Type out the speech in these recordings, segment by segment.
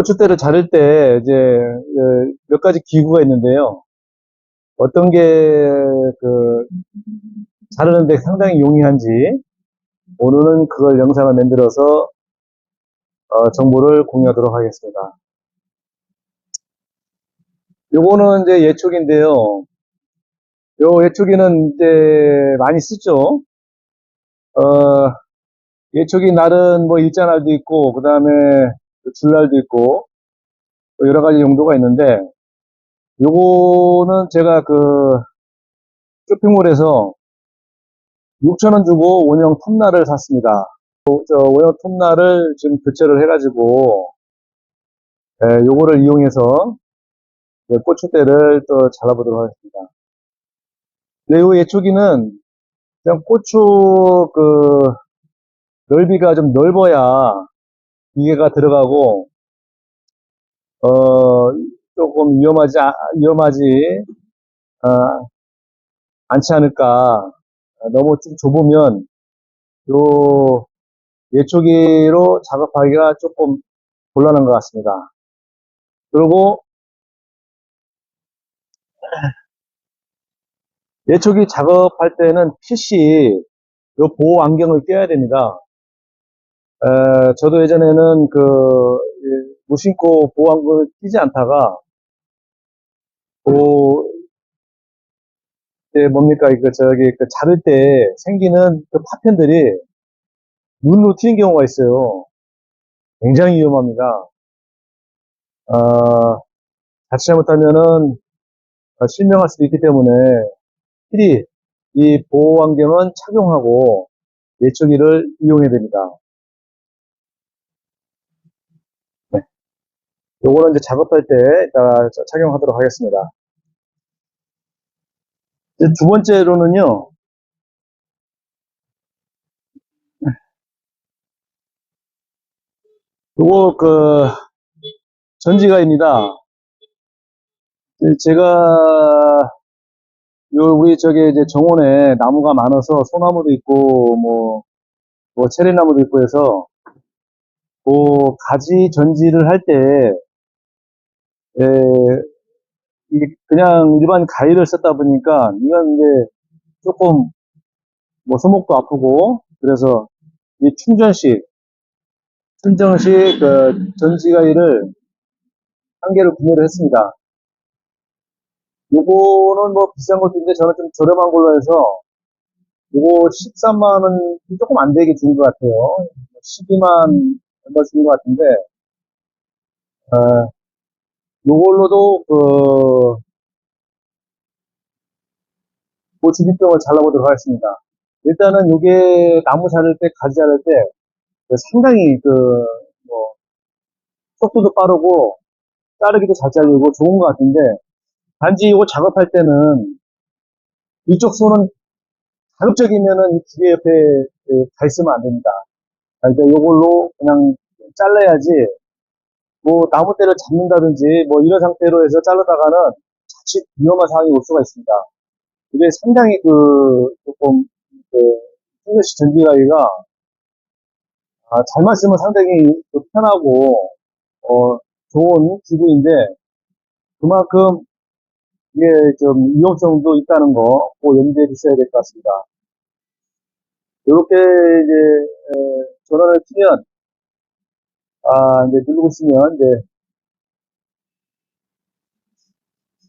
고추대를 자를 때 이제 어, 몇 가지 기구가 있는데요. 어떤 게 그 자르는데 상당히 용이한지 오늘은 그걸 영상을 만들어서 어, 정보를 공유하도록 하겠습니다. 요거는 이제 예초기인데요. 요 예초기는 이제 많이 쓰죠. 어, 예초기 날은 뭐 일자날도 있고, 그 다음에 줄날도 있고, 또 여러 가지 용도가 있는데, 요거는 제가 그, 쇼핑몰에서 6,000원 주고 원형 톱날을 샀습니다. 또저 원형 톱날을 지금 교체를 해가지고, 예, 요거를 이용해서 예, 고추대를 또 잘라보도록 하겠습니다. 네, 요 예초기는 그냥 고추 그 넓이가 좀 넓어야 기계가 들어가고 어 조금 위험하지 아- 위험하지 어, 않지 않을까 너무 좀 좁으면 요 예초기로 작업하기가 조금 곤란한 것 같습니다. 그리고 예초기 작업할 때는 PC 요 보호 안경을 껴야 됩니다. 에, 저도 예전에는 그 예, 무심코 보호 안경을 끼지 않다가 그 이제 뭡니까 그 저기 그 자를 때 생기는 그 파편들이 눈으로 튀는 경우가 있어요. 굉장히 위험합니다. 어, 자칫 잘못하면은 어, 실명할 수도 있기 때문에 필히 이 보호 안경은 착용하고 예초기를 이용해야 됩니다. 요거는 이제 작업할 때 이따가 저- 착용하도록 하겠습니다. 두 번째로는요, 요거 그 전지가입니다. 이 제가 요 우리 저기 이제 정원에 나무가 많아서 소나무도 있고 뭐, 뭐 체리나무도 있고 해서 그 가지 전지를 할 때, 에, 이게 그냥 일반 가위를 썼다 보니까 이건 이제 조금 뭐 손목도 아프고 그래서 이 충전식 충전식 그 전지 가위를 한 개를 구매를 했습니다. 요거는 뭐 비싼 것도 있는데 저는 좀 저렴한 걸로 해서 요거 13만 원 조금 안 되게 준 것 같아요. 12만 얼마 준것 같은데 어, 요걸로도 그 고추기병을 잘라보도록 하겠습니다. 일단은 요게 나무 자를 때 가지 자를 때그 상당히 그 뭐 속도도 빠르고 자르기도 잘 잘리고 좋은 것 같은데 단지 이거 작업할 때는 이쪽 손은 자극적이면은 이 기계 옆에 그, 가 있으면 안 됩니다. 그러니까 요걸로 그냥 잘라야지 뭐 나무대를 잡는다든지 뭐 이런 상태로 해서 자르다가는 자칫 위험한 상황이 올 수가 있습니다. 이게 상당히 그 조금 그 충전식 전기가위가 아, 잘만 쓰면 상당히 그 편하고 어, 좋은 기구인데 그만큼 이게 좀 위험성도 있다는 거 꼭 염두에 두셔야 될 것 같습니다. 이렇게 이제 에, 전원을 키면 아 이제 누르고 있으면 이제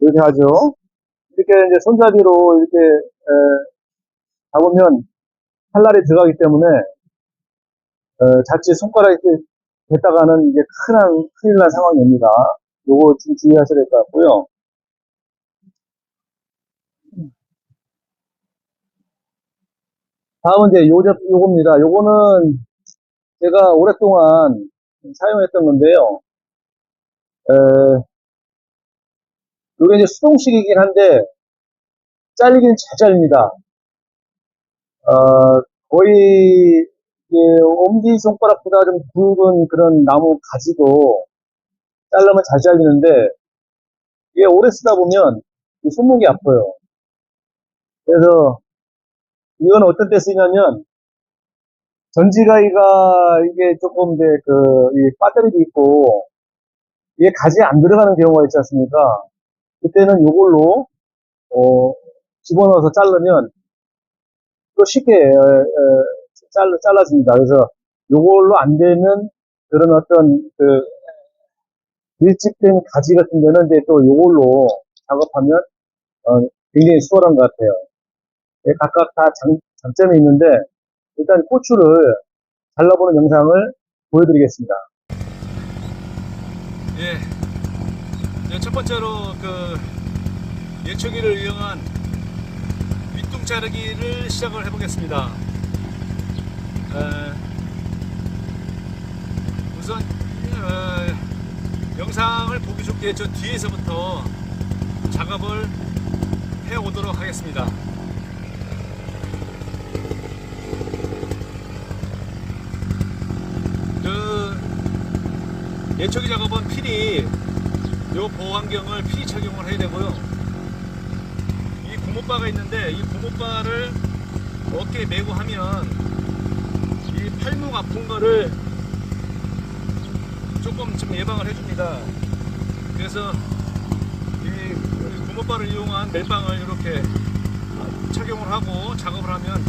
이렇게 하죠. 이렇게 이제 손잡이로 이렇게 에, 잡으면 칼날이 들어가기 때문에 어, 자칫 손가락이 이렇게 됐다가는 이제 큰한 큰일 날 상황입니다. 요거 좀 주의하셔야 될 것 같고요. 다음은 이제 요, 제- 요겁니다. 요거는 제가 오랫동안 사용했던 건데요. 에, 요게 이제 수동식이긴 한데, 잘리긴 잘 잘립니다. 어, 거의, 이게 엄지 손가락보다 좀 굵은 그런 나무 가지도 자르면 잘 잘리는데, 이게 오래 쓰다 보면 이 손목이 아파요. 그래서 이건 어떤 때 쓰냐면, 전지가위가 이게 조금 이제 그, 이 배터리도 있고, 이게 가지에 안 들어가는 경우가 있지 않습니까? 그때는 이걸로 어, 집어넣어서 자르면 또 쉽게 에, 에, 잘라, 잘라집니다. 그래서 이걸로 안 되는 그런 어떤 그 밀집된 가지 같은 데는 이제 또 이걸로 작업하면 어, 굉장히 수월한 것 같아요. 예, 각각 다 장, 장점이 있는데 일단 고추를 잘라보는 영상을 보여드리겠습니다. 예. 네, 첫 번째로 그 예초기를 이용한 윗둥 자르기를 시작을 해보겠습니다. 에, 우선 에, 영상을 보기 좋게 저 뒤에서부터 작업을 해 오도록 하겠습니다. 그 예초기 작업은 필히 요 보호환경을 필히 착용을 해야 되고요. 이 고무바가 있는데 이 고무바를 어깨에 메고 하면 이 팔목 아픈 거를 조금 좀 예방을 해줍니다. 그래서 이 고무바를 이용한 멜빵을 이렇게 착용을 하고 작업을 하면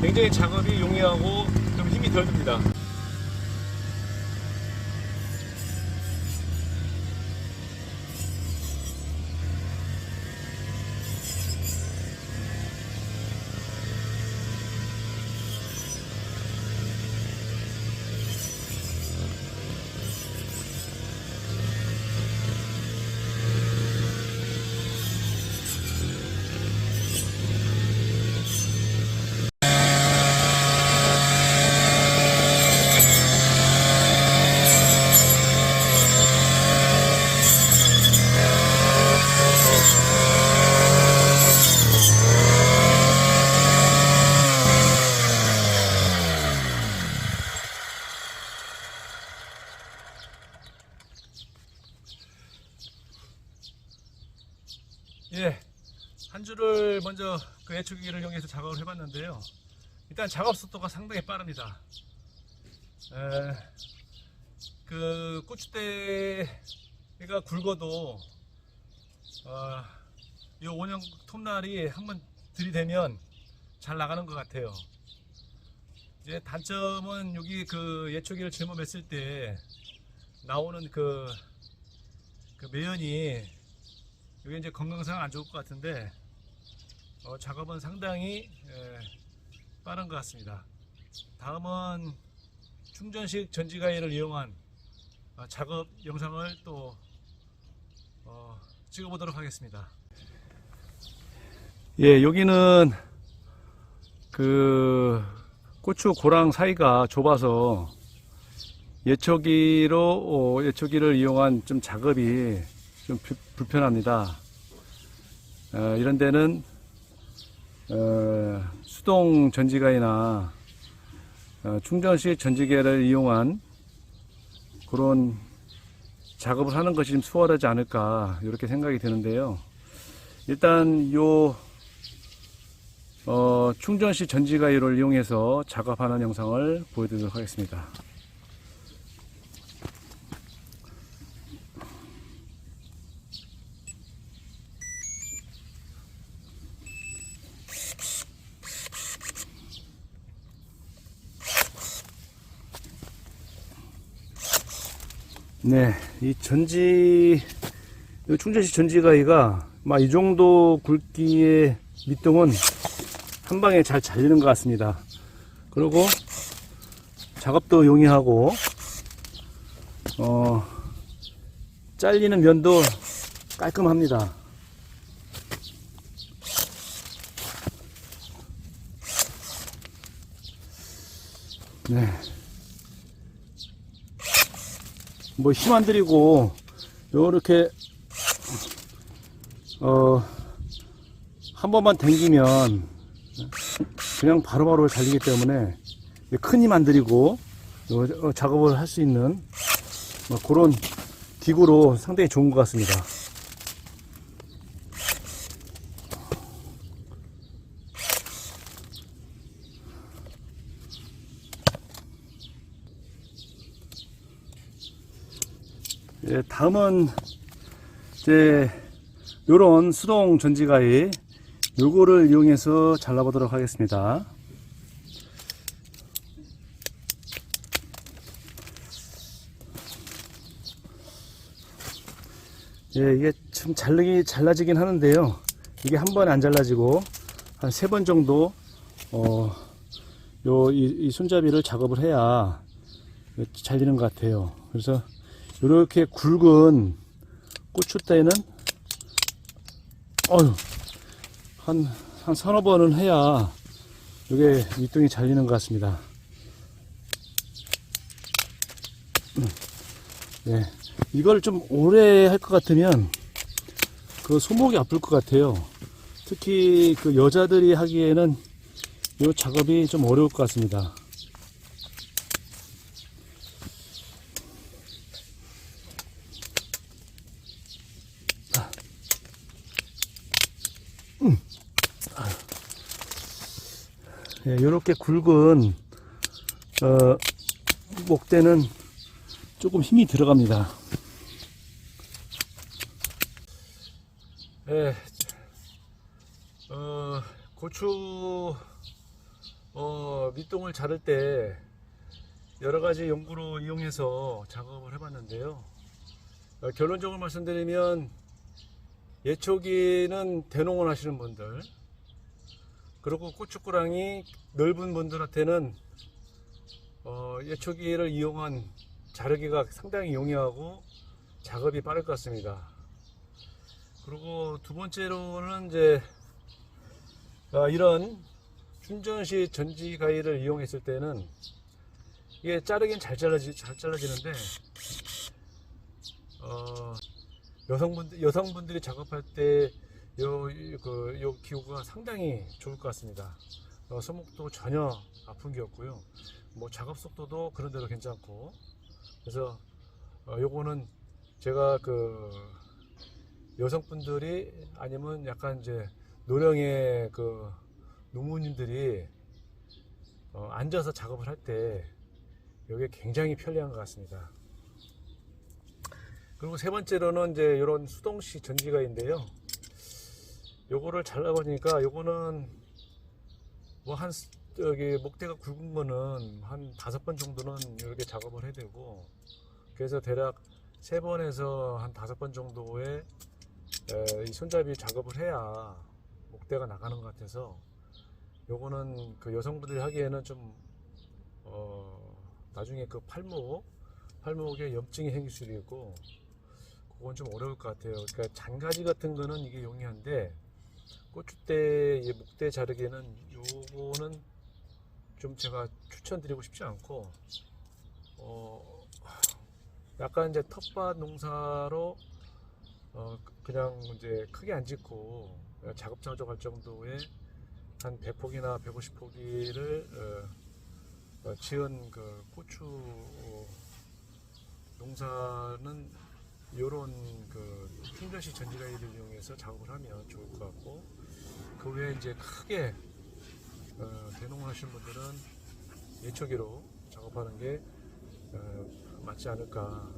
굉장히 작업이 용이하고 좀 힘이 덜 듭니다. 저그 애초기를 이용해서 작업을 해봤는데요. 일단 작업 속도가 상당히 빠릅니다. 에, 그 고추대가 굵어도 어, 이 원형 톱날이 한번 들이대면 잘 나가는 것 같아요. 이제 단점은 여기 그 예초기를 짊어맸을 때 나오는 그, 그 매연이 이게 이제 건강상 안 좋을 것 같은데 어, 작업은 상당히 에, 빠른 것 같습니다. 다음은 충전식 전지가위를 이용한 어, 작업 영상을 또 어, 찍어보도록 하겠습니다. 예, 여기는 그 고추 고랑 사이가 좁아서 예초기로 어, 예초기를 이용한 좀 작업이 좀 불- 불편합니다. 어, 이런 데는 어, 수동 전지가이나 어, 충전식 전지기를 이용한 그런 작업을 하는 것이 좀 수월하지 않을까 이렇게 생각이 드는데요. 일단 요 어, 충전식 전지가이를 이용해서 작업하는 영상을 보여드리도록 하겠습니다. 네, 이 전지, 이 충전식 전지가위가 막 이 정도 굵기의 밑동은 한 방에 잘 잘리는 것 같습니다. 그리고 작업도 용이하고, 어, 잘리는 면도 깔끔합니다. 네. 뭐 힘 안 들이고 요렇게 어 한 번만 당기면 그냥 바로바로 달리기 때문에 큰 힘 안 들이고 요, 어, 작업을 할 수 있는 뭐 그런 기구로 상당히 좋은 것 같습니다. 예, 다음은 이제 요런 수동 전지가위 요거를 이용해서 잘라 보도록 하겠습니다. 예, 이게 좀 잘르기, 잘라지긴 하는데요. 이게 한 번에 안 잘라지고, 한 세 번 정도, 어, 요, 이, 이 손잡이를 작업을 해야 잘리는 것 같아요. 그래서, 이렇게 굵은 고추대는, 어휴, 한, 한 서너 번은 해야, 이게 밑둥이 잘리는 것 같습니다. 음, 예. 이걸 좀 오래 할 것 같으면 그 손목이 아플 것 같아요. 특히 그 여자들이 하기에는 이 작업이 좀 어려울 것 같습니다. 예, 이렇게 굵은 어, 목대는 조금 힘이 들어갑니다. 예, 어, 고추 어, 밑동을 자를 때 여러 가지 연구로 이용해서 작업을 해봤는데요. 어, 결론적으로 말씀드리면 예초기는 대농을 하시는 분들 그리고 고추구랑이 넓은 분들한테는 어, 예초기를 이용한 자르기가 상당히 용이하고 작업이 빠를 것 같습니다. 그리고 두 번째로는 이제 아, 이런 충전시 전지 가위를 이용했을 때는 이게 자르긴 잘 잘라지 잘 잘라지는데 어, 여성분들 여성분들이 작업할 때 요, 그, 요 기구가 상당히 좋을 것 같습니다. 어, 손목도 전혀 아픈 게 없고요. 뭐 작업 속도도 그런 대로 괜찮고. 그래서, 어, 요거는 제가 그, 여성분들이 아니면 약간 이제 노령의 그 농무님들이 어, 앉아서 작업을 할 때 이게 굉장히 편리한 것 같습니다. 그리고 세 번째로는 이제 이런 수동식 전지가인데요. 요거를 잘라보니까 요거는 뭐 한 여기 목대가 굵은 거는 한 다섯 번 정도는 이렇게 작업을 해야 되고 그래서 대략 세 번에서 한 다섯 번 정도의 에, 이 손잡이 작업을 해야 목대가 나가는 것 같아서 요거는 그 여성분들이 하기에는 좀 어, 나중에 그 팔목 팔목에 염증이 생길 수도 있고 그건 좀 어려울 것 같아요. 그러니까 장가지 같은 거는 이게 용이한데 고추대 이 목대 자르기에는 요거는 좀 제가 추천드리고 싶지 않고 어 약간 이제 텃밭 농사로 어 그냥 이제 크게 안 짓고 작업장족할 정도의 한 100폭이나 150폭이를 어, 어, 지은 그 고추 농사는 요런 그 충전식 전지가위를 이용해서 작업을 하면 좋을 것 같고 그 외에 이제 크게 어, 대농을 하시는 분들은 예초기로 작업하는 게 어, 맞지 않을까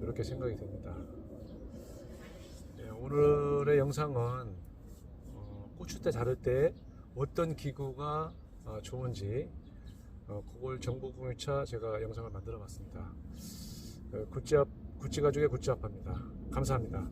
이렇게 생각이 됩니다. 네, 오늘의 영상은 어, 고추대 자를 때 어떤 기구가 어, 좋은지 어, 그걸 정보 공유차 제가 영상을 만들어 봤습니다. 어, 굿잡 구찌 가족의 굿잡합니다. 감사합니다.